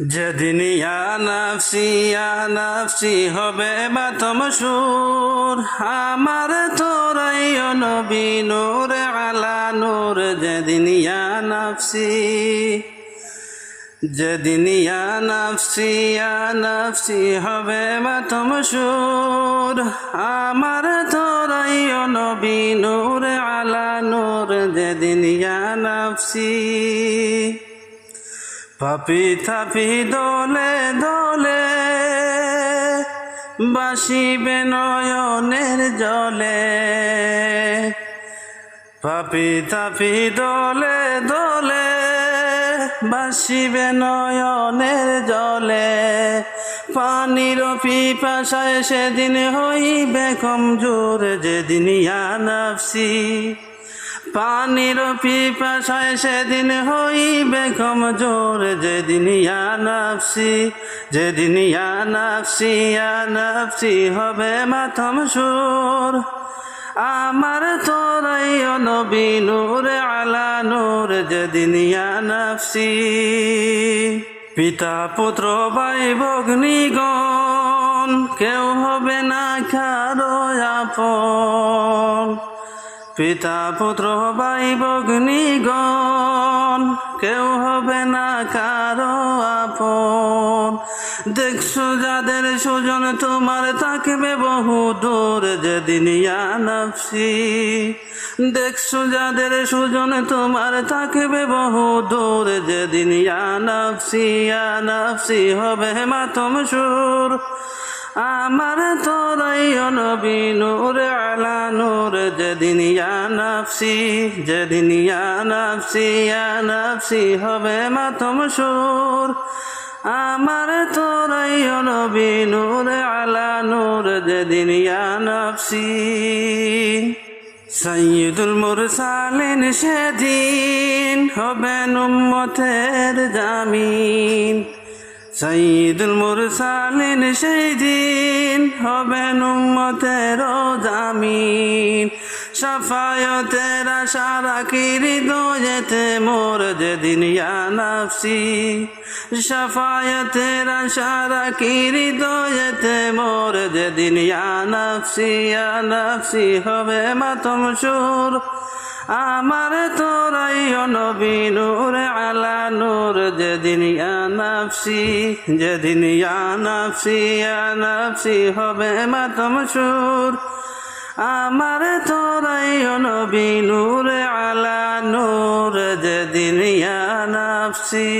যেদিন ইয়া নাফসি নাফসি হবে বাতম সুর আমার তোরাই নবী নূর আলা নূর, যেদিন ইয়া নাফসি, যেদিন নাফসি নাফসি হবে বাতম সুর আমার তোরাই নবী নূর আলা নূর, যেদিন ইয়া নাফসি। পাপি থাপি দলে দলে, বাসিবে নয়নের জলে। পাপি থাপি দলে দলে, বাসিবে নয়নের জলে। পানির পিপাসায় সেদিন হইবে কমজোর, যেদিন ইয়া নাফসি। পানির পিপাসায় সেদিন হইবে যেদিন ইয়া নাফসি, যেদিন ইয়া নাফসি ইয়া নাফসি হবে মাথম সুর। আমার তোরাই নবী নূর আলা নূর, যেদিন ইয়া নাফসি। পিতা পুত্র ভাই ভগ্নিগণ কেউ হবে না কারও আপন। পিতা পুত্র ভাই ভগ্নিগণ, কেউ হবে না কারও আপন। দেখছ যাদের সুজন তোমার থাকবে বহু দূর, যেদিন নাফসি। দেখছ যাদের সুজন তোমার থাকবে বহু দূর, যেদিন নাফসি, ইয়া হবে মাতম সুর। আমার তোরাই নবী নূর আলা নূর যেদিন ইয়া নাফসি, যেদিন ইয়া নাফসি হবে মাতম সুর। আমার তোরাই নবী নূর আলা নূর, যেদিন ইয়া নাফসি। সৈয়দুল মুরসালিন সেদিন হবেন উম্মতের জামিন। সঈদুল মুরসালিন সেই দিন হবেন উম্মতের জামিন। সাফায়তের আশা রাখি হৃদয়েতে মোর যেদিন নাফসি। সাফায়তের আশা রাখি হৃদয়েতে মোর যেদিন নাফসি নাফসি হবে মাতম সুর। আমার তোরাই নবী নূর আলা নূর, যেদিন নাফসি যেদিন নাফসি নাফসি হবে মাতম সুর। আমার তোরাই নবী আলা নূর যে ইয়া নাফসি।